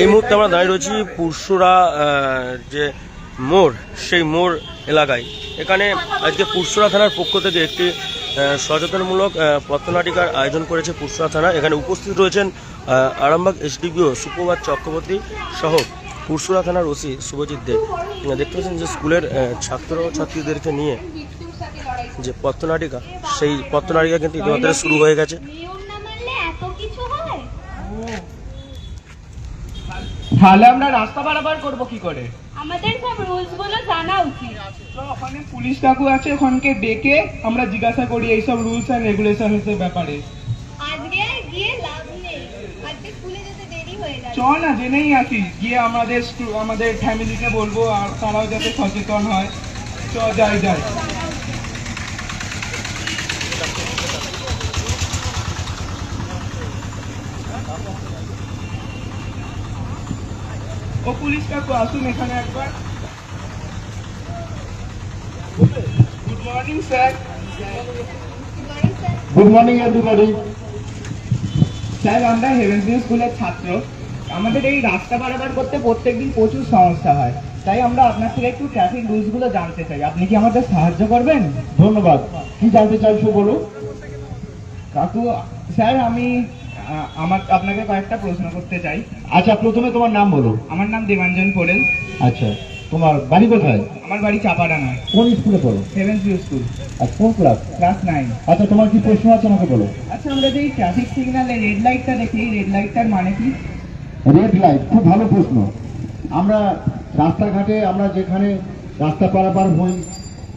এই মুহূর্তে আমরা দাঁড়িয়ে রয়েছি পুরসুরা যে মোড় সেই মোড় এলাকায়। এখানে আজকে পুরসুরা থানার পক্ষ থেকে একটি সচেতনমূলক পথনাটিকার আয়োজন করেছে পুরসুরা থানা। এখানে উপস্থিত রয়েছেন আরামবাগ এসডিপিও সুপ্রভাত চক্রবর্তী সহ পুরসুরা থানার ওসি শুভজিৎ দে। দেখতে পাচ্ছেন যে স্কুলের ছাত্র ছাত্রীদেরকে নিয়ে যে পথনাটিকা সেই পথনাটিকা কিন্তু ইতিমধ্যে শুরু হয়ে গেছে নিয়ম না মানলে এত কিছু হয় তাহলে আমরা রাস্তা পারাপার করব কি করে? আমাদের সব রুলসগুলো জানা উচিত। তো ওখানে পুলিশ কাকু আছে ওখানকে ডেকে আমরা জিজ্ঞাসা করি এইসব রুলস অ্যান্ড রেগুলেশনস এর ব্যাপারে। আজকে গিয়ে লাভ নেই। আজকে স্কুলে যেতে দেরি হয়ে যাবে চ না জেনেই আসি। গিয়ে আমাদের আমাদের ফ্যামিলিকে বলব আর তারাও যাতে সচেতন হয়। চ যাই যাই। ও পুলিশ কাকু আসুন এখানে একবার। Good morning sir good morning everybody sir Heavens View হেভেন্সভিউ স্কুলের ছাত্র। আমাদের এই রাস্তা পারাপার করতে প্রত্যেকদিন প্রচুর সমস্যা হয়। তাই আমরা আপনার থেকে একটু ট্রাফিক রুলসগুলো জানতে চাই। আপনি কি আমাদের সাহায্য করবেন? ধন্যবাদ। কি জানতে চাইছো বলো কাকু স্যার আমি আমার আপনাকে কয়েকটা প্রশ্ন করতে চাই। আচ্ছা প্রথমে তোমার নাম বলো। আমার নাম দেবাঞ্জন পোরেল আচ্ছা তোমার বাড়ি কোথায়? আমার বাড়ি চাপাডাঙ্গা। কোন স্কুলে পড়ো? হেভেন্সভিউ স্কুল আর কোন ক্লাস ক্লাস নাইন আচ্ছা তোমার কি প্রশ্ন আছে আমাকে বলো। আচ্ছা আমরা যে ট্রাফিক সিগন্যালে রেড লাইটটা দেখি রেড লাইটটার মানে কি? রেড লাইট খুব ভালো প্রশ্ন। আমরা রাস্তাঘাটে আমরা যেখানে রাস্তা পারাপার হই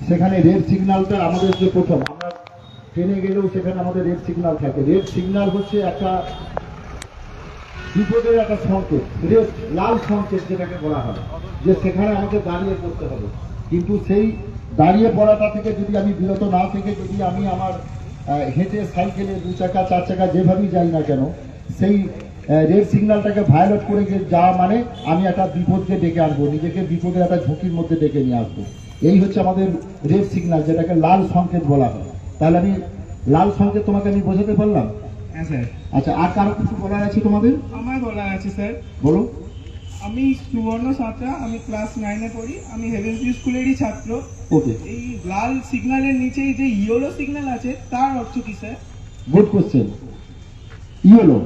সেখানে রেড সিগন্যালটা আমাদের যে প্রথম ট্রেনে গেলেও সেখানে আমাদের রেড সিগনাল থাকে। রেড সিগনাল হচ্ছে একটা বিপদের একটা সংকেত, রেড, লাল সংকেত যেটাকে বলা হয়, যে সেখানে আমাকে দাঁড়িয়ে পড়তে হবে। কিন্তু সেই দাঁড়িয়ে পড়াটা থেকে যদি আমি বিরত না থেকে যদি আমি আমার হেঁটে সাইকেলে দু চাকা, চার চাকা যেভাবেই যাই না কেন, সেই রেড সিগন্যালটাকে ভায়োলেট করে যাওয়া মানে আমি একটা বিপদকে ডেকে আনব, নিজেকে বিপদের একটা ঝুঁকির মধ্যে ডেকে নিয়ে আসব। এই হচ্ছে আমাদের রেড সিগন্যাল, যেটাকে লাল সংকেত বলা হয়। তাহলে আমি লাল সংকেত তোমাকে আমি বোঝাতে পারলাম? হ্যাঁ স্যার। আচ্ছা আর কারও কিছু বলার আছে তোমাদের? আমার বলা আছে স্যার। বলো। আমি সুবর্ণ সাঁতরা আমি ক্লাস নাইনে পড়ি আমি হেভেন্সভিউ স্কুলেরই ছাত্র। ওকে। এই লাল সিগন্যালের নিচে যে ইয়েলো সিগন্যাল আছে তার অর্থ কি স্যার? গুড কোশ্চেন ইয়েলো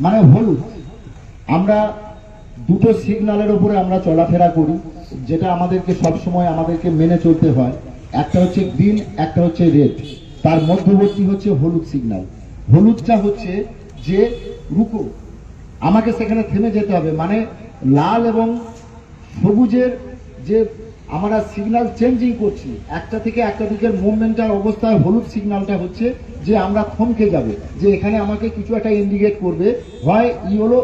মানে হলুদ। আমরা দুটো সিগন্যালের উপরে আমরা চলাফেরা করি যেটা আমাদেরকে সবসময় আমাদেরকে মেনে চলতে হয়। একটা হচ্ছে গ্রিন একটা হচ্ছে রেড তার মধ্যবর্তী হচ্ছে হলুদ সিগনাল হলুদটা হচ্ছে যে রুকো, আমাকে সেখানে থেমে যেতে হবে। মানে লাল এবং সবুজের যে আমরা সিগনাল চেঞ্জিং করছি, একটা থেকে একটা দিকের মুভমেন্টার অবস্থায় হলুদ সিগন্যালটা হচ্ছে যে আমরা থমকে যাবে, যে এখানে আমাকে কিছু একটা ইন্ডিকেট করবে, হয় ইয়েলো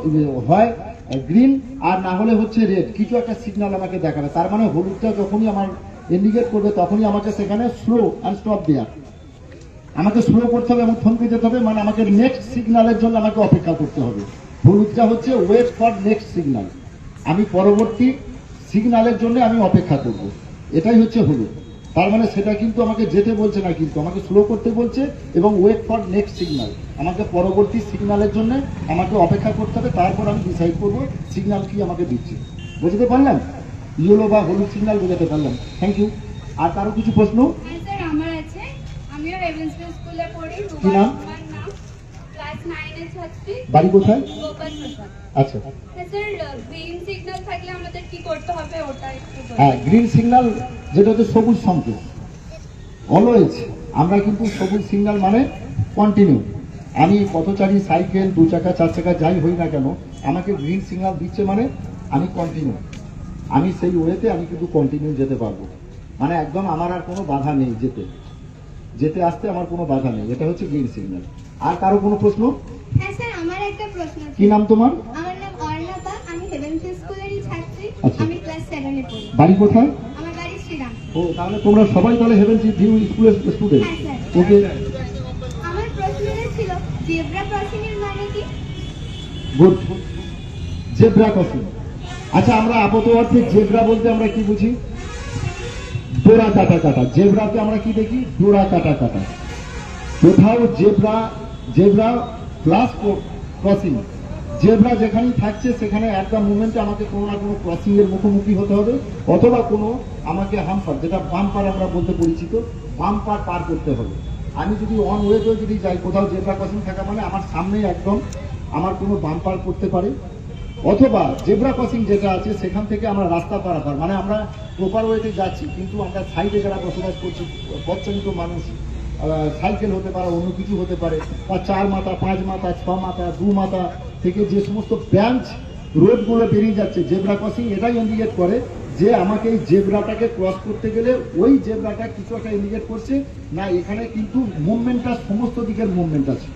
হয় গ্রিন আর না হলে হচ্ছে রেড কিছু একটা সিগনাল আমাকে দেখাবে। তার মানে হলুদটা যখনই আমার ইন্ডিকেট করবে, তখনই আমাকে সেখানে স্লো অ্যান্ড স্টপ দেওয়া আমাকে স্লো করতে হবে এবং থমকে যেতে হবে মানে আমাকে নেক্সট সিগনালের জন্য আমাকে অপেক্ষা করতে হবে। হলুদটা হচ্ছে ওয়েট ফর নেক্সট সিগনাল আমি পরবর্তী সিগনালের জন্য আমি অপেক্ষা করব। এটাই হচ্ছে হলুদ তার মানে সেটা কিন্তু আমাকে যেতে বলছে না কিন্তু, আমাকে স্লো করতে বলছে এবং ওয়েট ফর নেক্সট সিগনাল আমাকে পরবর্তী সিগনালের জন্য আমাকে অপেক্ষা করতে হবে, তারপর আমি ডিসাইড করব সিগনাল কি আমাকে দিচ্ছে। বুঝতে পারলাম? ইয়েলো বা হলুদ সিগনাল বোঝাতে পারলাম। থ্যাংক ইউ আর কারও কিছু প্রশ্ন হ্যাঁ স্যার আমার আছে আমিও স্কুলে পড়ি কি নাম? বাড়ি কোথায়? আচ্ছা। হ্যাঁ বলুন। হ্যাঁ গ্রিন সিগন্যাল যেটা হচ্ছে সবুজ সংকেত অলওয়েজ আমরা কিন্তু সবুজ সিগন্যাল মানে কন্টিনিউ আমি পথচারী সাইকেল দু চাকা চার চাকা যাই হই না কেন আমাকে গ্রিন সিগন্যাল দিচ্ছে মানে আমি কন্টিনিউ আমি সেই ওয়েতে আমি কিন্তু কন্টিনিউ যেতে পারব। মানে একদম আমার আর কোনো বাধা নেই যেতে। যেতে আসতে আমার কোনো বাধা নেই। এটা হচ্ছে গ্রিন সিগন্যাল আর কারও কোনো প্রশ্ন? হ্যাঁ স্যার আমার একটা প্রশ্ন কি নাম তোমার? আমার নাম অর্ণবা আমি হেভেন্সভিউ স্কুলেরই ছাত্রী। আচ্ছা। আমি ক্লাস সেভেনে পড়ি। বাড়ি কোথায়? আমার বাড়ি শ্রীরাম। ও তাহলে তোমরা সবাই তাহলে হেভেন ভিউ স্কুলের স্টুডেন্ট ওকে। আমার প্রশ্নটা ছিল জেব্রা ক্রসিং এর মানে কি? গুড জেব্রা ক্রসিং আচ্ছা আমরা আপাত অর্থে জেব্রা বলতে আমরা কি বুঝি? ডোরা কাটা কাটা। জেব্রাতে আমরা কি দেখি? ডোরা কাটা কাটা। কোথাও zebra zebra plus crossing zebra যেখানেই থাকছে, সেখানে একটা মুভমেন্টে আমাকে কোনো না কোনো ক্রসিং এর মুখোমুখি হতে হবে, অথবা কোনো আমাকে হামপার যেটা বাম্পার আমরা বলতে পরিচিত বাম্পার পার করতে হবে। আমি যদি অন ওয়েতেও যদি যাই, কোথাও জেব্রা ক্রসিং থাকা মানে আমার সামনেই একদম আমার কোনো বাম্পার করতে পারে। অথবা জেব্রা ক্রসিং যেটা আছে, সেখান থেকে আমরা রাস্তা পারাপার মানে আমরা প্রপার ওয়েতে যাচ্ছি, কিন্তু আমরা সাইডে যারা বসবাস করছি পথচালিত মানুষ সাইকেল হতে পারে, অন্য কিছু হতে পারে, বা চার মাথা, পাঁচ মাথা, ছ মাথা, দু মাথা থেকে যে সমস্ত ব্রাঞ্চ রোডগুলো বেরিয়ে যাচ্ছে, জেব্রা ক্রসিং এটাই ইন্ডিকেট করে যে আমাকে এই জেব্রাটাকে ক্রস করতে গেলে ওই জেব্রাটা কিছু একটা ইন্ডিকেট করছে, না, এখানে কিন্তু মুভমেন্টটা সমস্ত দিকের মুভমেন্ট আছে।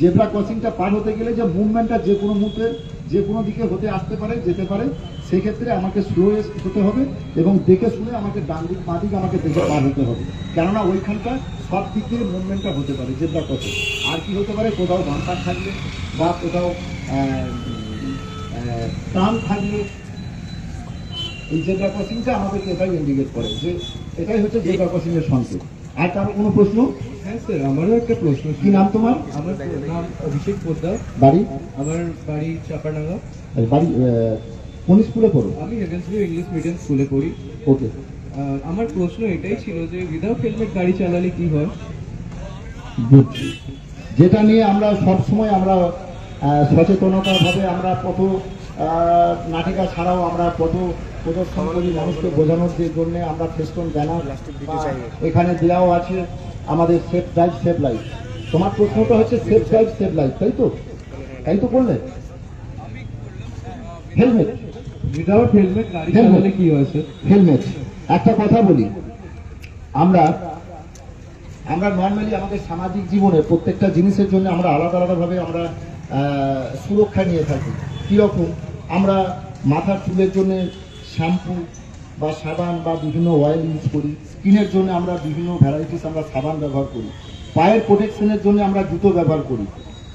জেব্রা ক্রসিংটা পার হতে গেলে যে মুভমেন্টটা যে কোনো মুহূর্তে যে কোনো দিকে হতে আসতে পারে, যেতে পারে, সেক্ষেত্রে আমাকে স্লো হতে হবে এবং দেখে শুনে আমাকে ডান দিক, বাঁ দিক আমাকে দেখে পার হতে হবে। কেননা ওইখানটা সব দিক দিয়ে মুভমেন্টটা হতে পারে জেব্রা ক্রসিং আর কি হতে পারে, কোথাও বাম্পার থাকলে বা কোথাও টান থাকলে, এই জেব্রা ক্রসিংটা আমাদেরকে এটাই ইন্ডিকেট করে যে এটাই হচ্ছে জেব্রা ক্রসিং এর সংকেত। আর কারও কোনো প্রশ্ন? হ্যাঁ স্যার আমারও একটা প্রশ্ন কি নাম তোমার? আমার নাম অভিষেক পোদ্দার। বাড়ি? আমার বাড়ি চাপাডাঙ্গা। বাড়ি কোন স্কুলে পড়ো? আমি হেভেন্সভিউ ইংলিশ মিডিয়াম স্কুলে পড়ি। ওকে। আমার প্রশ্ন এটাই ছিল যে উইদাউট হেলমেট গাড়ি চালালে কি হয়? যেটা নিয়ে আমরা সব সময় আমরা সচেতনতাভাবে আমরা কত নাটিকা ছাড়াও আমরা কত প্রদর্শন করি মানুষকে বোঝানোর যে জন্য আমরা ফেস্টন ব্যানার এখানে দেওয়াও আছে আমাদের সেফ ড্রাইভ সেভ লাইফ তোমার প্রশ্নটা হচ্ছে সেফ ড্রাইভ সেভ লাইফ তাই তো? তাই তো করলে হেলমেট উইদাউট হেলমেট গাড়ি চালালে কি হয় স্যার হেলমেট একটা কথা বলি। আমরা আমরা নর্মালি আমাদের সামাজিক জীবনে প্রত্যেকটা জিনিসের জন্য আমরা আলাদা আলাদাভাবে আমরা সুরক্ষা নিয়ে থাকি। কীরকম? আমরা মাথার চুলের জন্য শ্যাম্পু বা সাবান বা বিভিন্ন অয়েল ইউজ করি, স্কিনের জন্য আমরা বিভিন্ন ভ্যারাইটিস আমরা সাবান ব্যবহার করি, পায়ের প্রোটেকশনের জন্য আমরা জুতো ব্যবহার করি।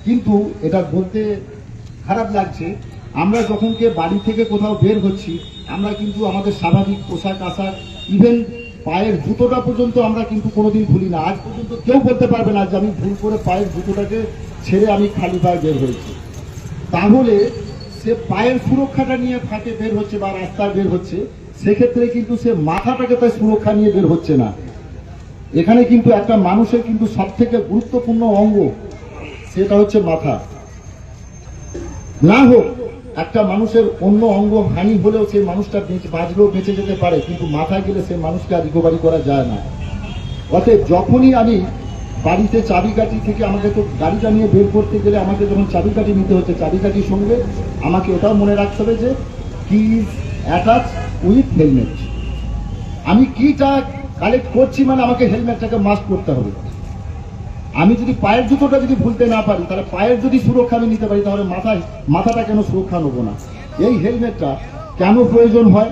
কিন্তু এটা বলতে খারাপ লাগছে, আমরা যখন কে বাড়ি থেকে কোথাও বের হচ্ছি, আমরা কিন্তু আমাদের স্বাভাবিক পোশাক আশাক ইভেন পায়ের জুতোটা পর্যন্ত আমরা কিন্তু কোনোদিন ভুলি না। আজ পর্যন্ত কেউ বলতে পারবে না যে আমি ভুল করে পায়ের জুতোটাকে ছেড়ে আমি খালি পায়ে বের হয়েছি। তাহলে সে পায়ের সুরক্ষাটা নিয়ে ফাঁকে বের হচ্ছে বা রাস্তায় বের হচ্ছে, সেক্ষেত্রে কিন্তু সে মাথাটাকে তার সুরক্ষা নিয়ে বের হচ্ছে না। এখানে কিন্তু একটা মানুষের কিন্তু সব থেকে গুরুত্বপূর্ণ অঙ্গ, সেটা হচ্ছে মাথা। না হোক, একটা মানুষের অন্য অঙ্গ হানি হলেও সেই মানুষটা বেঁচে- বাঁচলেও বেঁচে যেতে পারে, কিন্তু মাথায় গেলে সেই মানুষকে রিকভারি করা যায় না। অতএব যখনই আমি বাড়িতে চাবিকাঠি থেকে আমাকে তো গাড়িটা নিয়ে বের করতে গেলে আমাকে যখন চাবিকাঠি নিতে হচ্ছে, চাবিকাঠির সঙ্গে আমাকে এটাও মনে রাখতে হবে যে কি অ্যাটাচ উইথ হেলমেট আমি কিটা কালেক্ট করছি মানে আমাকে হেলমেটটাকে মাস্ক করতে হবে। আমি যদি পায়ের জুতোটা যদি ভুলতে না পারি, তাহলে পায়ের যদি সুরক্ষা আমি নিতে পারি, তাহলে মাথায় মাথাটা কেন সুরক্ষা নেব না? এই হেলমেটটা কেন প্রয়োজন হয়?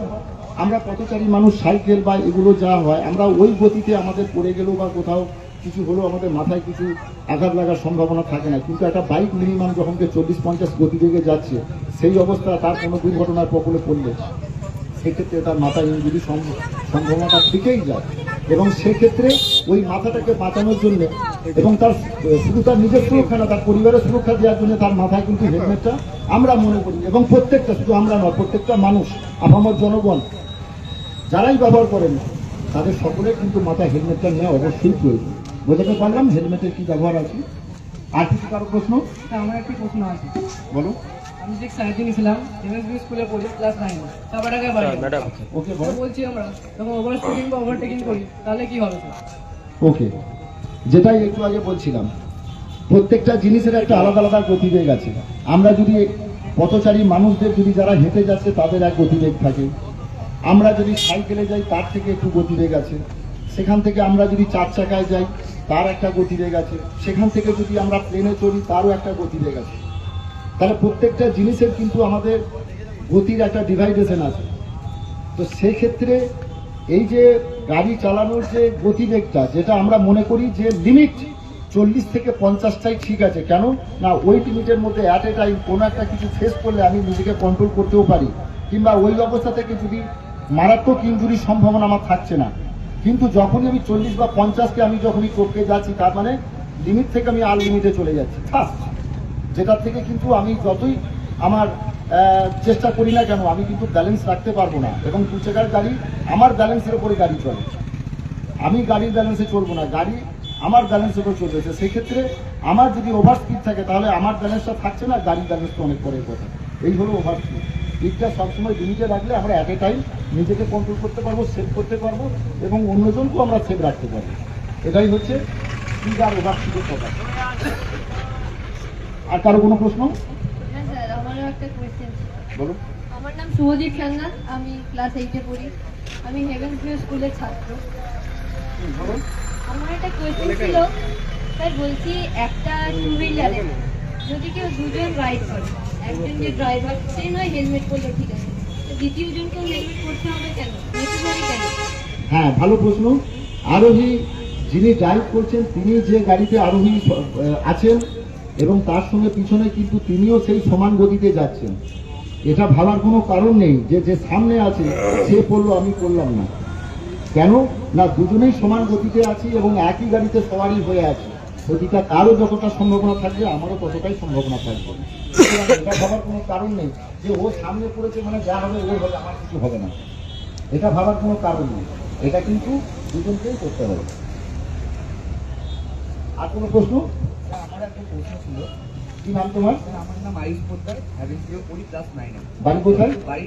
আমরা পথচারী মানুষ, সাইকেল বা এগুলো যা হয়, আমরা ওই গতিতে আমাদের পড়ে গেলেও বা কোথাও কিছু হলেও আমাদের মাথায় কিছু আঘাত লাগার সম্ভাবনা থাকে না। কিন্তু একটা বাইক মিনিমাম যখন চল্লিশ পঞ্চাশ গতিবেগে যাচ্ছে, সেই অবস্থা তার কোনো দুর্ঘটনার কবলে পড়লে সেক্ষেত্রে তার মাথা ইঞ্জুরি সম্ভাবনাটা থেকেই যায়। এবং সেক্ষেত্রে ওই মাথাটাকে বাঁচানোর জন্য এবং তার শুধু তার নিজের সুরক্ষা না, তার পরিবারের সুরক্ষা দেওয়ার জন্য তার মাথায় কিন্তু হেলমেটটা আমরা মনে করি। এবং প্রত্যেকটা, শুধু আমরা নয়, প্রত্যেকটা মানুষ, আপামর জনগণ, যারাই ব্যবহার করেন তাদের সকলের কিন্তু মাথায় হেলমেটটা নেওয়া অবশ্যই প্রয়োজন। বোঝাতে পারলাম হেলমেটের কি ব্যবহার আছে? আর কিছু কারও প্রশ্ন? আমার একটি প্রশ্ন আছে। বলো। আমি যে সার্জিন ইসলাম এমএসবি স্কুলে পড়ি ক্লাস নাইন। চাপাটাকায় বাড়ি ম্যাডাম ওকে তো বলো। বলছি আমরা যখন ওভার স্পিডিং বা ওভারটেকিং করি তাহলে কি হবে ওকে যেটাই একটু আগে বলছিলাম প্রত্যেকটা জিনিসের একটা আলাদা আলাদা গতিবেগ আছে। আমরা যদি পথচারী মানুষদের যদি যারা হেঁটে যাচ্ছে তাদের এক গতিবেগ থাকে। আমরা যদি সাইকেলে যাই তার থেকে একটু গতিবেগ আছে। সেখান থেকে আমরা যদি চার চাকায় যাই তার একটা গতিবেগ আছে। সেখান থেকে যদি আমরা প্লেনে চড়ি, তারও একটা গতি গতিবেগ আছে। তাহলে প্রত্যেকটা জিনিসের কিন্তু আমাদের গতির একটা ডিভাইডেশন আছে। তো সেক্ষেত্রে এই যে গাড়ি চালানোর যে গতিবেগটা যেটা আমরা মনে করি যে লিমিট চল্লিশ থেকে পঞ্চাশটাই ঠিক আছে। কেন? না ওই লিমিটের মধ্যে অ্যাট এ টাইম কোনো একটা কিছু ফেস করলে আমি নিজেকে কন্ট্রোল করতেও পারি। কিংবা ওই অবস্থা থেকে যদি মারাত্মক ইঞ্জুরির সম্ভাবনা আমার থাকছে না। কিন্তু যখনই আমি চল্লিশ বা পঞ্চাশকে আমি যখনই টপকে যাচ্ছি, তার মানে লিমিট থেকে আমি আর লিমিটে চলে যাচ্ছি। যেটা থেকে কিন্তু আমি যতই আমার চেষ্টা করি না কেন, আমি কিন্তু ব্যালেন্স রাখতে পারব না। এবং দু চাকার গাড়ি আমার ব্যালেন্সের উপরে গাড়ি চলে। আমি গাড়ির ব্যালেন্সে চলবো না, গাড়ি আমার ব্যালেন্সের উপর চলবে। তো সেক্ষেত্রে আমার যদি ওভার স্পিড থাকে, তাহলে আমার ব্যালেন্সটা থাকছে না, গাড়ির ব্যালেন্সটা অনেক পরের কথা। এই হলো ওভার স্পিড স্পিডটা সবসময় লিমিটে রাখলে আমরা অ্যাট এ টাইম নিজেকে কন্ট্রোল করতে পারব সেভ করতে পারব এবং অন্যজনকেও আমরা সেভ রাখতে পারব। এটাই হচ্ছে স্পিড আর ওভার স্পিডের কথা। আর কারও কোনো প্রশ্ন? হ্যাঁ স্যার আমারও একটা কোয়েশ্চেন ছিল। বলো। আমার নাম শুভজিৎ সান্যাল আমি ক্লাস এইটে পড়ি। আমি হেভেন্স ভিউ স্কুলের ছাত্র। আমার একটা কোয়েশ্চেন ছিল স্যার বলছি একটা টু হুইলারে যদি কেউ দুজন রাইড করে একজন যে ড্রাইভার সে নয় হেলমেট ঠিক আছে। দ্বিতীয় জনকেও হেলমেট পরতে হবে কেন? হ্যাঁ ভালো প্রশ্ন। আরোহী যিনি ড্রাইভ করছেন, তিনি যে গাড়িতে আরোহী আছেন এবং তার সঙ্গে পিছনে কিন্তু তিনিও সেই সমান গতিতে যাচ্ছেন। এটা ভাবার কোনো কারণ নেই যে যে সামনে আছে, সে পড়ল, আমি করলাম না। কেন? না, দুজনেই সমান গতিতে আছি এবং একই গাড়িতে সবারই হয়ে আছে। গতিটা তারও যতটা সম্ভাবনা থাকবে আমারও ততটাই সম্ভাবনা থাকবে। এটা ভাবার কোনো কারণ নেই যে ও সামনে পড়েছে মানে যা হবে ওর হবে আমার কিছু হবে না। এটা ভাবার কোনো কারণ নেই। এটা কিন্তু দুজনকেই করতে হবে। আর কোনো প্রশ্ন? আমার একটা প্রশ্ন ছিল। কি নাম তোমার? আমার নাম আয়ুষ পোদ্দার হেভেন্স ভিউ পড়ি ক্লাস নাইনে বাড়ি কোথায়? বাড়ি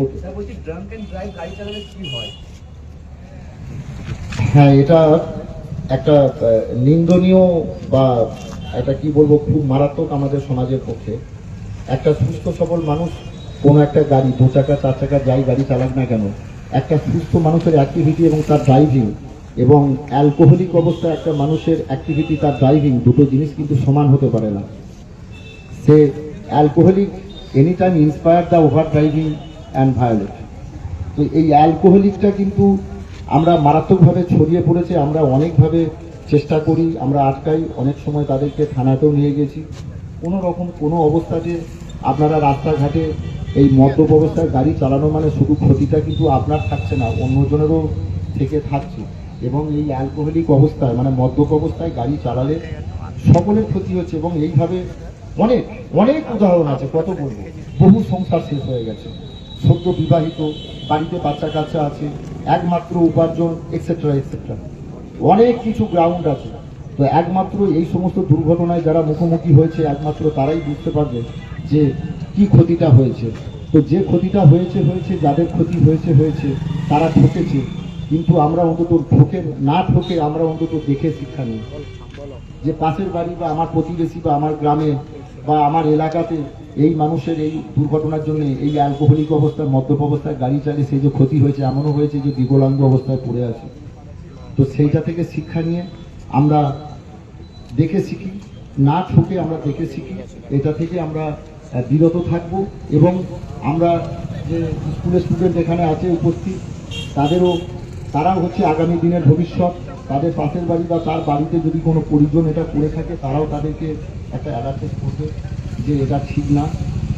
ওকে স্যার বলছি ড্রাঙ্ক অ্যান্ড ড্রাইভ গাড়ি চালালে কি হয়? হ্যাঁ এটা একটা নিন্দনীয় বা এটা কি বলব, খুব মারাত্মক আমাদের সমাজের পক্ষে। একটা সুস্থ সবল মানুষ কোনো একটা গাড়ি, দু চাকা, চার চাকা, যাই গাড়ি চালাক না কেন, একটা সুস্থ মানুষের অ্যাক্টিভিটি এবং তার ড্রাইভিং এবং অ্যালকোহলিক অবস্থায় একটা মানুষের অ্যাক্টিভিটি তার ড্রাইভিং দুটো জিনিস কিন্তু সমান হতে পারে না। সে alcoholic any time inspire the over driving and violate তো এই অ্যালকোহলিকটা কিন্তু আমরা মারাত্মকভাবে ছড়িয়ে পড়েছে, আমরা অনেকভাবে চেষ্টা করি, আমরা আটকাই, অনেক সময় তাদেরকে থানাতেও নিয়ে গেছি। কোনো রকম কোনো অবস্থাতে আপনারা রাস্তাঘাটে এই মদ্যপ অবস্থায় গাড়ি চালানো মানে শুধু ক্ষতিটা কিন্তু আপনার থাকছে না, অন্যজনেরও থেকে থাকছে। এবং এই অ্যালকোহলিক অবস্থায় মানে মদ্যপ অবস্থায় গাড়ি চালালে সকলের ক্ষতি হচ্ছে এবং এইভাবে অনেক অনেক উদাহরণ আছে, কত বলব? বহু সংসার শেষ হয়ে গেছে। সদ্য বিবাহিত, বাড়িতে বাচ্চা কাচ্চা আছে একমাত্র উপার্জন এক্সেট্রা এক্সেট্রা অনেক কিছু গ্রাউন্ড আছে। তো একমাত্র এই সমস্ত দুর্ঘটনায় যারা মুখোমুখি হয়েছে, একমাত্র তারাই বুঝতে পারবে যে কি ক্ষতিটা হয়েছে। তো যে ক্ষতিটা হয়েছে হয়েছে, যাদের ক্ষতি হয়েছে হয়েছে, তারা ঠকেছে। কিন্তু আমরা অন্তত ঠকে না ঠকে আমরা অন্তত দেখে শিক্ষা নিই। যে পাশের বাড়ি বা আমার প্রতিবেশী বা আমার গ্রামে বা আমার এলাকাতে এই মানুষের এই দুর্ঘটনার জন্য এই অ্যালকোহলিক অবস্থায়, মদ্যপ অবস্থায় গাড়ি চালিয়ে সেই যে ক্ষতি হয়েছে, এমনও হয়েছে যে বিকলাঙ্গ অবস্থায় পড়ে আছে। তো সেইটা থেকে শিক্ষা নিয়ে আমরা দেখে শিখি না ঠকে আমরা দেখে শিখি এটা থেকে আমরা বিরত থাকব এবং আমরা যে স্কুলের স্টুডেন্ট এখানে আছে, উপস্থিত, তাদেরও, তারাও হচ্ছে আগামী দিনের ভবিষ্যৎ। তাদের পাশের বাড়ি বা তার বাড়িতে যদি কোনো পরিজন এটা করে থাকে তারাও তাদেরকে একটা অ্যালার্টেস করবে যে এটা ঠিক না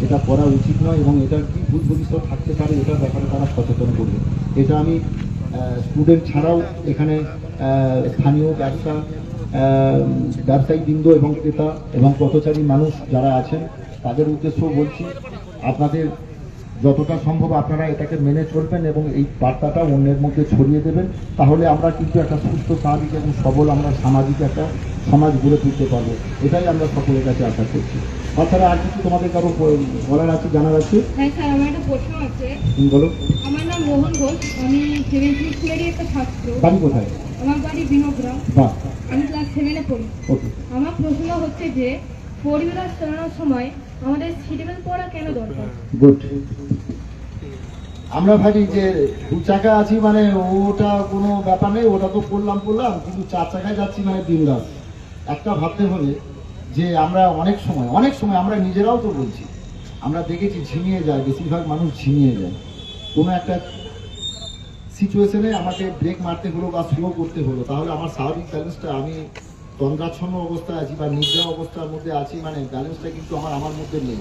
এটা করা উচিত নয় এবং এটার কি ভূত ভবিষ্যৎ থাকতে পারে এটার ব্যাপারে তারা সচেতন করবে। এটা আমি স্টুডেন্ট ছাড়াও এখানে স্থানীয় ব্যবসা আহ, ব্যবসায়িক বৃন্দ এবং ক্রেতা এবং পথচারী মানুষ যারা আছেন তাদের উদ্দেশ্য বলছি আপনাদের যতটা সম্ভব আপনারা এটাকে মেনে চলবেন এবং এই বার্তাটা অন্যের মধ্যে ছড়িয়ে দেবেন তাহলে আমরা কিন্তু একটা সুস্থ স্বাভাবিক এবং সবল আমরা সামাজিক একটা সমাজ গড়ে তুলতে পারব। এটাই আমরা সকলের কাছে আশা করছি। তাছাড়া আর কিছু তোমাদের কারও বলার আছে জানার আছে? হ্যাঁ স্যার আমার একটা প্রশ্ন আছে। বলো। আমার নাম ঘোষ আমি স্কুলেরই একটা ছাত্র। বাড়ি কোথায়? আমার বাড়ি বিনোগ্রাম। আমি ক্লাস সেভেনে পড়ি। আমার প্রশ্ন হচ্ছে যে হুইলার চালানোর সময় আমরা ভাবি যে দু চাকা আছি মানে ওটা কোনো ব্যাপার নেই, ওটা তো করলাম করলাম, কিন্তু চার চাকায় যাচ্ছি মানে দিন রাত। একটা ভাবতে হবে যে আমরা অনেক সময় অনেক সময় আমরা নিজেরাও তো বলছি, আমরা দেখেছি ঝিমিয়ে যায়, বেশিরভাগ মানুষ ঝিমিয়ে যায়। কোনো একটা সিচুয়েশনে আমাকে ব্রেক মারতে হলো বা স্লো করতে হলো, তাহলে আমার স্বাভাবিক ব্যালেন্সটা আমি তন্দ্রাচ্ছন্ন অবস্থায় আছি বা নিদ্রা অবস্থার মধ্যে আছি মানে ব্যালেন্সটা কিন্তু আমার আমার মধ্যে নেই।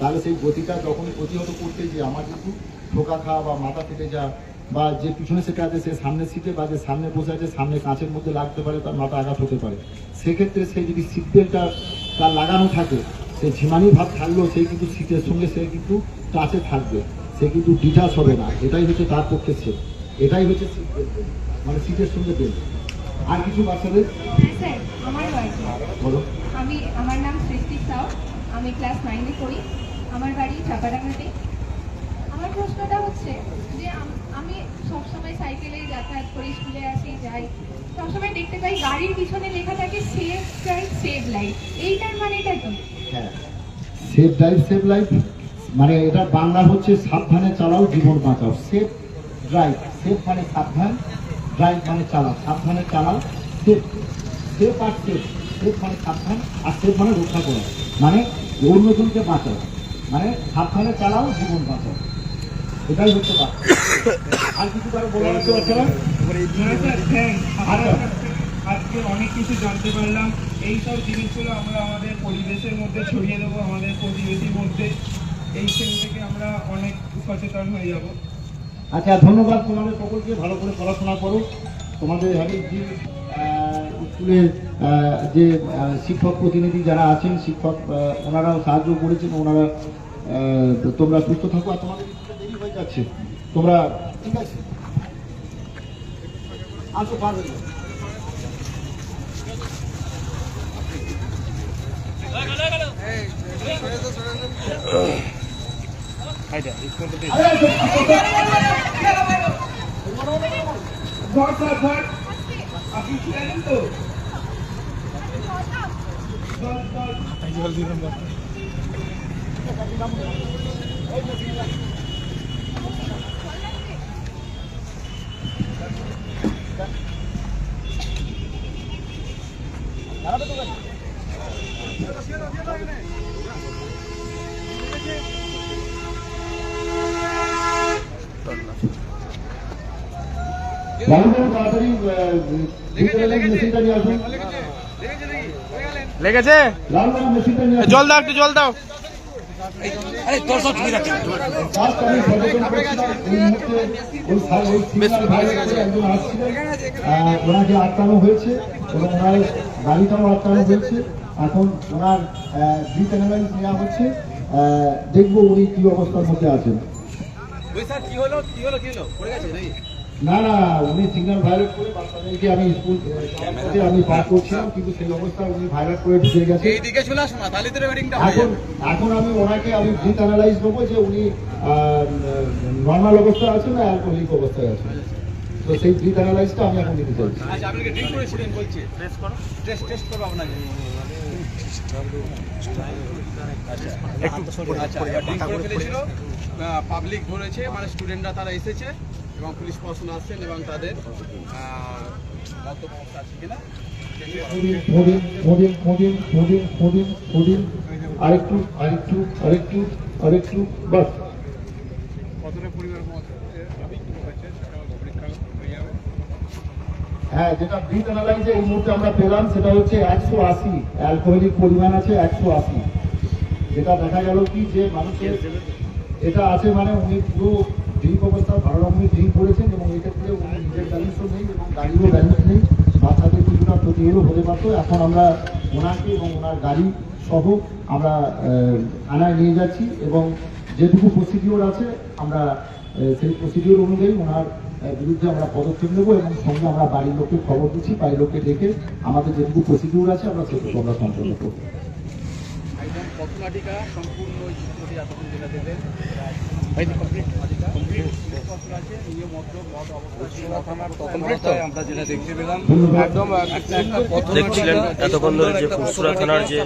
তাহলে সেই গতিটা যখনই প্রতিহত করতে যে আমার কিন্তু ঠোকা খাওয়া বা মাথা ফেটে যা বা যে পিছনে সেটা আছে, সে সামনে সিটে বা যে সামনে বসে আছে, সামনে কাঁচের মধ্যে লাগতে পারে, তার মাথা আঘাত হতে পারে। সেক্ষেত্রে সে যদি সিট বেল্টটা তার লাগানো থাকে, সে ঝিমানি ভাব থাকলেও সে কিন্তু সিটের সঙ্গে সে কিন্তু টাচে থাকবে। সে কিন্তু ডিটাচ হবে না। এটাই হচ্ছে তার পক্ষে সেফ এটাই হচ্ছে belt। মানে সিটের সঙ্গে বেল্ট আর কিছু বাচ্চাদের হ্যাঁ বলো। আমি আমার নাম সৃষ্টি সাউ। আমি ক্লাস নাইনে পড়ি। আমার বাড়ি চাপাডাঙ্গাতে আমার প্রশ্নটা হচ্ছে যে আমি সবসময় সাইকেলে যাতায়াত করি স্কুলে আসি যাই। সবসময় দেখতে পাই গাড়ির পিছনে লেখা থাকে সেভ ড্রাইভ সেভ লাইফ এইটার মানেটা কি? হ্যাঁ। সেফ ড্রাইভ সেভ লাইফ মানে এটা বাংলা হচ্ছে সাবধানে চালাও জীবন বাঁচাও। সেফ ড্রাইভ সেফ মানে সাবধান ড্রাইভ মানে চালাও সাবধানে চালাও সেফ সেফ আর সেফ সেফ মানে সাবধান আর সেফ মানে রক্ষা করা। মানে অন্যজনকে বাঁচাও। মানে সাবধানে চালাও জীবন বাঁচাও। এটাই হচ্ছে আর কিছু কারও বলার আছে। আজকে অনেক কিছু জানতে পারলাম। এই সব জিনিসগুলো আমরা আমাদের পরিবেশের মধ্যে ছড়িয়ে দেবো আমাদের প্রতিবেশীর মধ্যে। এই সেল থেকে আমরা অনেক সচেতন হয়ে যাব। আচ্ছা ধন্যবাদ তোমাদের সকলকে ভালো করে পড়াশোনা করো তোমাদের হ্যাবিট জি স্কুলের যে শিক্ষক প্রতিনিধি যারা আছেন শিক্ষক ওনারাও সাহায্য করেছেন ওনারা তোমরা সুস্থ থাকো আর তোমাদের দেরি হয়ে যাচ্ছে তোমরা ঠিক আছে আসো পারবে। ছিলেন তো ধর, ধর। বাবুবাবু তাড়াতাড়ি মেশিনটা নিয়ে আসুন লেগেছে জল দাও একটু জল দাও। ওনাকে আটকানো হয়েছে এবং ওনার গাড়িটাও আটকানো হয়েছে। এখন ওনার নেওয়া হচ্ছে। দেখব উনি কি অবস্থার মধ্যে আছেন। না না উনি সিগন্যাল ভায়োলেট করে বাচ্চাদেরকে আমি স্কুল আমি পার করছিলাম কিন্তু সেই অবস্থায় উনি ভায়োলেট করে ঢুকে গেছে। এখন এখন আমি ওনাকে আমি ব্রিথ অ্যানালাইজ দেবো যে উনি নর্মাল অবস্থায় আছেন না অ্যালকোহলিক অবস্থায় আছেন। তো সেই ব্রিথ অ্যানালাইজটা আমি এখন দিতে চাইছি। পাবলিক ধরেছে মানে স্টুডেন্টরা তারা এসেছে। এবং পুলিশ প্রশাসন আসছেন এবং তাদের আছে কিনা আরেকটু আরেকটু আরেকটু আরেকটু বাস। কতটা পরিবার মতো হয়ে হ্যাঁ যেটা ব্রিথ অ্যানালাইজে এই মুহূর্তে আমরা পেলাম সেটা হচ্ছে একশো আশি। অ্যালকোহলিক পরিমাণ আছে একশো আশি। যেটা দেখা গেল কি যে মানুষের এটা আছে মানে উনি পুরো ড্রিঙ্ক অবস্থা ভালো রকমের ড্রিঙ্ক করেছেন এবং এক্ষেত্রে উনি নিজের ব্যালেন্সও নেই এবং গাড়িরও ব্যালেন্স নেই, বাচ্চাদের কিছুটা ক্ষতি হলেও হতে পারতো এখন আমরা ওনাকে এবং ওনার গাড়ি সহ আমরা থানায় নিয়ে যাচ্ছি এবং যেটুকু প্রসিডিওর আছে, আমরা সেই প্রসিডিওর অনুযায়ী ওনার বিরুদ্ধে আমরা পদক্ষেপ নেব এবং সঙ্গে আমরা বাড়ির লোককে খবর দিচ্ছি, বাড়ির লোককে ডেকে আমাদের যেটুকু প্রসিডিওর আছে, আমরা সেটুকু আমরা সম্পন্ন করব। সম্পূর্ণ দেখছিলেন এতক্ষণ ধরে যে পুরসুরা থানার যে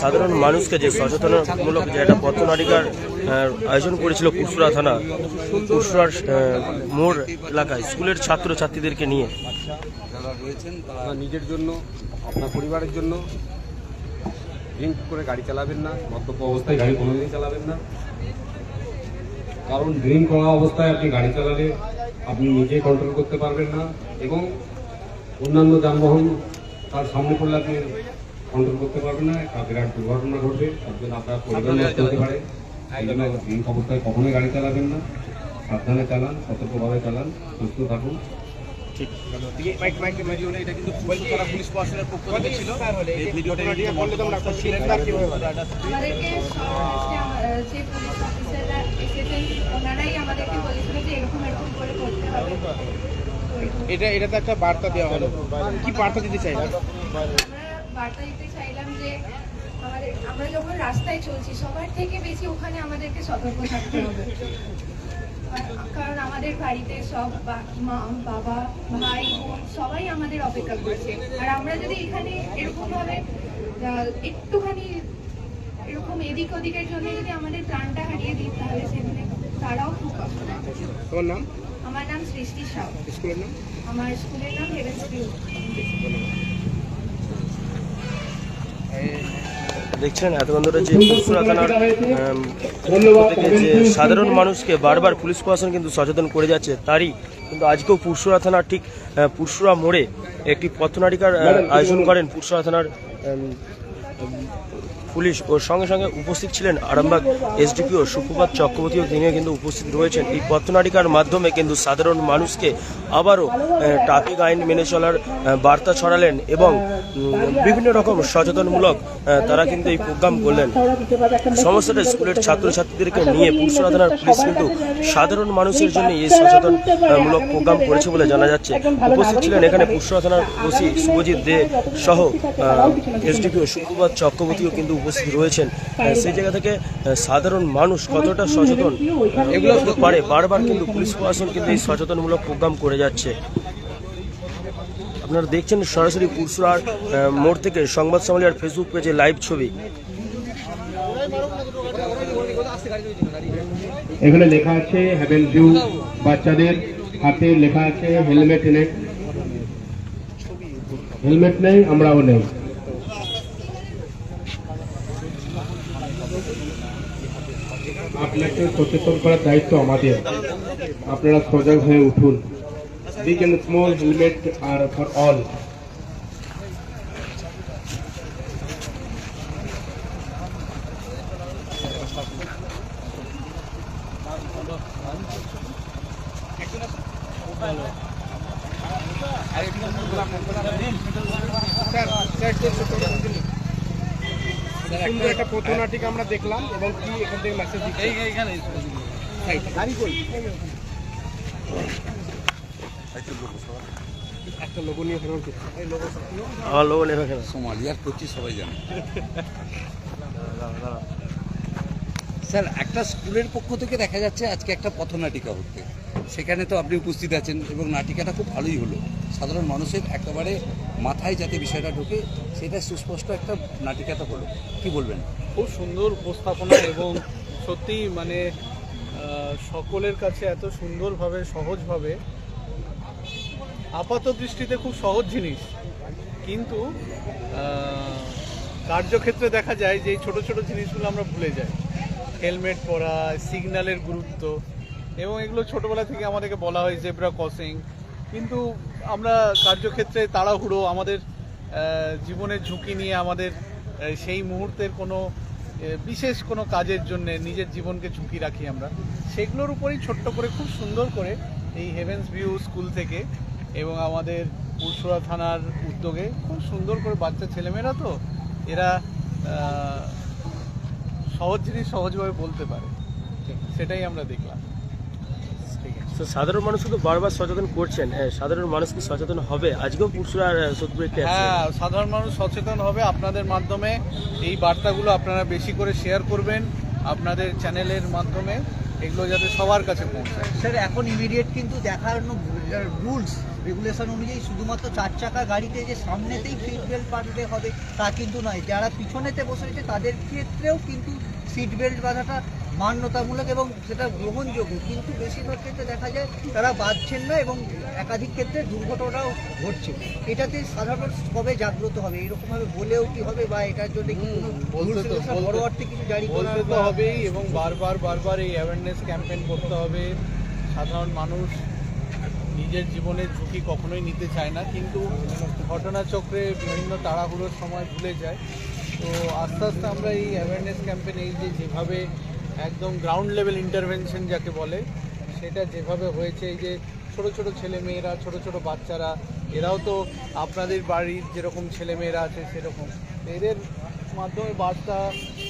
সাধারণ মানুষকে যে সচেতনমূলক যে একটা পথনাটিকার আয়োজন করেছিল পুরসুরা থানা পুরসুরার আহ, মোড় এলাকায় স্কুলের ছাত্র ছাত্রীদেরকে নিয়ে। যারা রয়েছেন তারা নিজের জন্য আপনার পরিবারের জন্য ড্রিঙ্ক করে গাড়ি চালাবেন না মদ্যপ অবস্থায় গাড়ি কোনোদিনই চালাবেন না। কারণ ড্রিঙ্ক করা অবস্থায় আপনি গাড়ি চালালে আপনি নিজে কন্ট্রোল করতে পারবেন না এবং অন্যান্য যানবাহন তার সামনে পড়লে আপনি কন্ট্রোল করতে পারবেন না। একটা বিরাট দুর্ঘটনা ঘটবে, তার জন্য আপনার পরিবার নষ্ট হতে পারে। এই জন্য ড্রিঙ্ক অবস্থায় কখনোই গাড়ি চালাবেন না। সাবধানে চালান, সতর্কভাবে চালান, সুস্থ থাকুন। ঠিক। এটা কিন্তু কলকাতা পুলিশ প্রশাসনের পক্ষ থেকে ছিল। এই ভিডিওটা কিন্তু মন্তব্য ছিলেন না আমাদেরকে যে পুলিশ অফিসাররা এসেছেন ওনারাই আমাদেরকে বলেছিল যে এরকম এরকম করে করতে হবে। এটা এটা তো একটা বার্তা দেওয়া হলো। কি বার্তা দিতে চাইলেন? আমরা বার্তা দিতে চাইলাম যে আমাদের আমরা যখন রাস্তায় চলছি সবার থেকে বেশি ওখানে আমাদেরকে সতর্ক থাকতে হবে। কারণ আমাদের বাড়িতে সব মা বাবা ভাই বোন সবাই আমাদের অপেক্ষা করছে। আর আমরা যদি এখানে এরকম ভাবে একটুখানি এরকম এদিক ওদিকের জন্য যদি আমাদের প্রাণটা হারিয়ে দিই তাহলে সেখানে তারাও খুব কষ্ট তোমার নাম? আমার নাম সৃষ্টি সাউ। স্কুলের নাম? আমার স্কুলের নাম হেভেন্স ভিউ দেখছেন এতক্ষণ ধরে যে পুরসুরা থানার থেকে যে সাধারণ মানুষকে বারবার পুলিশ প্রশাসন কিন্তু সচেতন করে যাচ্ছে তারই কিন্তু আজকেও পুরসুরা থানার ঠিক পুরসুরা মোড়ে একটি পথনাটিকার আয়োজন করেন পুরসুরা থানার পুলিশ ও সঙ্গে সঙ্গে উপস্থিত ছিলেন আরামবাগ এসডিপিও সুপ্রভাত চক্রবর্তীও তিনি কিন্তু উপস্থিত রয়েছেন। এই পথনাটিকার মাধ্যমে কিন্তু সাধারণ মানুষকে আবারও ট্রাফিক আইন মেনে চলার বার্তা ছড়ালেন এবং বিভিন্ন রকম সচেতনমূলক তারা কিন্তু এই প্রোগ্রাম করলেন। সমস্তটা স্কুলের ছাত্রছাত্রীদেরকে নিয়ে পুরসুরা থানার পুলিশ কিন্তু সাধারণ মানুষের জন্য এই সচেতনমূলক প্রোগ্রাম করেছে বলে জানা যাচ্ছে। উপস্থিত ছিলেন এখানে পুরসুরা থানার ওসি শুভজিৎ দে সহ এসডিপিও সুপ্রভাত চক্রবর্তীও কিন্তু উপস্থিত রয়েছেন সেই জায়গা থেকে সাধারণ মানুষ কতটা সচেতন? এগুলো পারে বারবার কিন্তু পুলিশ প্রশাসন কিন্তু এই সচেতনমূলক প্রোগ্রাম করে যাচ্ছে। আপনারা দেখছেন সরাসরি পুরসুরার মোড় থেকে সংবাদ সম্মেলনের ফেসবুক পেজে লাইভ ছবি। এখানে লেখা আছে হ্যাভেন ভিউ বাচ্চাদের হাতে লেখা আছে হেলমেট নেই। হেলমেট নেই আমরাও নেই। আপনাকে সচেতন করার দায়িত্ব আমাদের আপনারা সজাগ হয়ে উঠুন big and small helmet are for all সুন্দর একটা পথনাটিকা আমরা দেখলাম এবং কি এখান থেকে মেসেজ দিচ্ছে। গাড়ি কই? একটা লোগো নিয়ে লোগো আমার সোমালিয়ার প্রতি সবাই জানে। স্যার একটা স্কুলের পক্ষ থেকে দেখা যাচ্ছে আজকে একটা পথনাটিকা হচ্ছে। সেখানে তো আপনি উপস্থিত আছেন এবং নাটিকাটা খুব ভালোই হলো। সাধারণ মানুষের একেবারে মাথায় যাতে বিষয়টা ঢোকে সেটা সুস্পষ্ট একটা নাটিকাটা হলো কি বলবেন? খুব সুন্দর উপস্থাপনা এবং সত্যি মানে সকলের কাছে এত সুন্দরভাবে, সহজভাবে আপাত দৃষ্টিতে খুব সহজ জিনিস। কিন্তু কার্যক্ষেত্রে দেখা যায় যে এই ছোট ছোট জিনিসগুলো আমরা ভুলে যাই। হেলমেট পরা, সিগন্যালের গুরুত্ব, এবং এগুলো ছোটোবেলা থেকে আমাদেরকে বলা হয় জেব্রা ক্রসিং। কিন্তু আমরা কার্যক্ষেত্রে তাড়াহুড়ো, আমাদের জীবনের ঝুঁকি নিয়ে আমাদের সেই মুহূর্তের কোনো বিশেষ কোনো কাজের জন্য নিজের জীবনকে ঝুঁকি রাখি আমরা। সেগুলোর উপরেই ছোট্ট করে, খুব সুন্দর করে এই হেভেন্স ভিউ স্কুল থেকে এবং আমাদের পুরসুরা থানার উদ্যোগে খুব সুন্দর করে বাচ্চা ছেলেমেয়েরা তো, এরা সহজ জিনিস সহজভাবে বলতে পারে। সেটাই আমরা দেখলাম। তো সাধারণ মানুষ তো বারবার সচেতন করছেন। হ্যাঁ, সাধারণ মানুষ কি সচেতন হবে? আজকেও পুরসুরার সত্যি একটি হ্যাঁ সাধারণ মানুষ সচেতন হবে আপনাদের মাধ্যমে। এই বার্তাগুলো আপনারা বেশি করে শেয়ার করবেন আপনাদের চ্যানেলের মাধ্যমে। এগুলো যাতে সবার কাছে পৌঁছায়। স্যার এখন ইমিডিয়েট কিন্তু দেখানো রুলস রেগুলেশন অনুযায়ী শুধুমাত্র চার চাকা গাড়িতে যে সামনেতেই সিট বেল্ট বাঁধতে হবে তা কিন্তু নয়। যারা পিছনেতে বসে রয়েছে তাদের ক্ষেত্রেও কিন্তু সিট বেল্ট বাঁধাটা মান্যতামূলক এবং সেটা গ্রহণযোগ্য। কিন্তু বেশিরভাগ ক্ষেত্রে দেখা যায় তারা বাঁধছেন না এবং একাধিক ক্ষেত্রে দুর্ঘটনাও ঘটছে। এটাতে সাধারণ কবে জাগ্রত হবে? এরকমভাবে বলেও কি হবে বা এটার জন্য কি পরবর্তী কিছু জারি করা বলতে তো হবেই এবং বারবার বারবার এই অ্যাওয়ারনেস ক্যাম্পেইন করতে হবে। সাধারণ মানুষ নিজের জীবনের ঝুঁকি কখনোই নিতে চায় না। কিন্তু ঘটনাচক্রে বিভিন্ন তাড়াহুড়োর সময় ভুলে যায়। তো আস্তে আস্তে আমরা এই অ্যাওয়ারনেস ক্যাম্পেইন এই যে যেভাবে একদম গ্রাউন্ড লেভেল ইন্টারভেনশন যাকে বলে, সেটা যেভাবে হয়েছে, এই যে ছোট ছোট ছেলে মেয়েরা ছোট ছোট বাচ্চারা, এরাও তো আপনাদের বাড়ির যেরকম ছেলে মেয়েরা আছে সেরকম। এদের মাধ্যমে বার্তা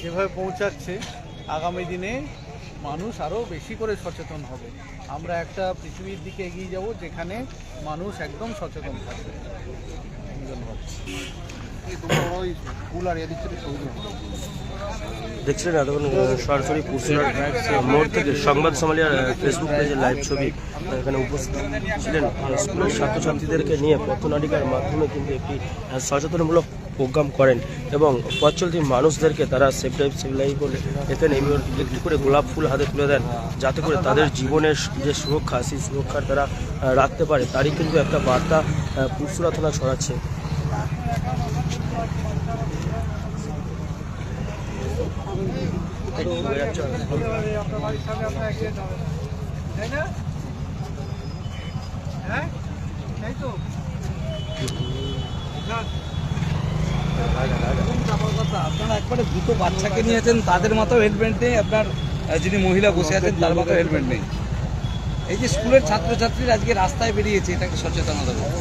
যেভাবে পৌঁছাচ্ছে, আগামী দিনে মানুষ আরও বেশি করে সচেতন হবে। আমরা একটা পৃথিবীর দিকে এগিয়ে যাব যেখানে মানুষ একদম সচেতন থাকবে। ধন্যবাদ। দেখছিলেন এতক্ষণ সরাসরি পুরসুরার মোড় থেকে সংবাদ সমালিয়ার ফেসবুক পেজে লাইভ ছবি এখানে উপস্থিত ছিলেন স্কুলের ছাত্রছাত্রীদেরকে নিয়ে পথনাটিকার মাধ্যমে কিন্তু একটি সচেতনমূলক প্রোগ্রাম করেন এবং পথ মানুষদেরকে তারা সেফ ড্রাইভ সেফ লাইভ বলে এখানে একটি করে গোলাপ ফুল হাতে তুলে দেন, যাতে করে তাদের জীবনের যে সুরক্ষা, সেই সুরক্ষার তারা রাখতে পারে। তারই কিন্তু একটা বার্তা পুরসুরা থানা ছড়াচ্ছে এই, হয়ে যাচ্ছে। আপনারা একবারে দুটো বাচ্চাকে নিয়েছেন তাদের মতো হেলমেট নেই, আপনার যিনি মহিলা বসে আছেন, তার মতো হেলমেট নেই। এই যে স্কুলের ছাত্রছাত্রীরা আজকে রাস্তায় বেরিয়েছে, এটাকে সচেতনতা দেবো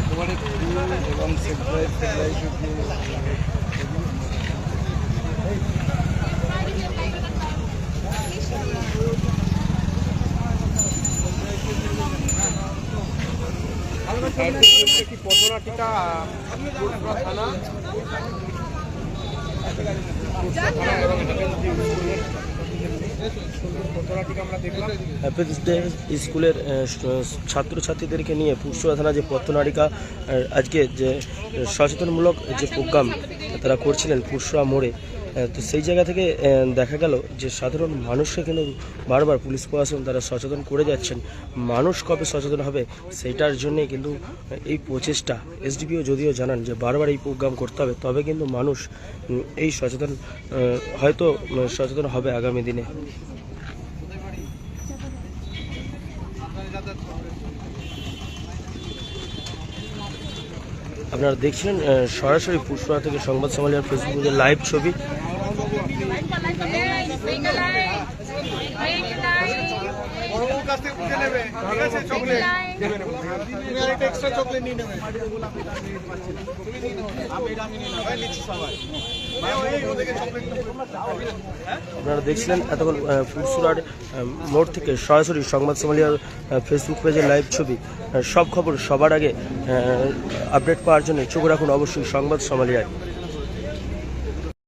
একেবারে drive যদি- একটি পথনাটিকা পুরসুরা থানা স্কুলের ছাত্রছাত্রীদেরকে নিয়ে পুরসভা থানা যে পথনারিকা আজকে যে সচেতনমূলক যে প্রোগ্রাম, তারা করছিলেন পুরসভা মোড়ে। তো সেই জায়গা থেকে দেখা গেল যে সাধারণ মানুষকে কিন্তু বারবার পুলিশ প্রশাসন তারা সচেতন করে যাচ্ছেন। মানুষ কবে সচেতন হবে সেইটার জন্যে কিন্তু এই প্রচেষ্টা। এসডিপিও যদিও জানান যে বারবার এই প্রোগ্রাম করতে হবে, তবে কিন্তু মানুষ এই সচেতন হয়তো সচেতন হবে আগামী দিনে। আপনারা দেখছিলেন সরাসরি পুষ্পা থেকে সংবাদ সম্মেলনের ফেসবুকে লাইভ ছবি আপনারা দেখছিলেন এতক্ষণ পুরসুরার মোড় থেকে সরাসরি সংবাদ সম্মেলনের ফেসবুক পেজে লাইভ ছবি সব খবর সবার আগে আপডেট পাওয়ার জন্য চোখ রাখুন অবশ্যই সংবাদ সম্মেলনায়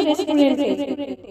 स्टूडेंट थे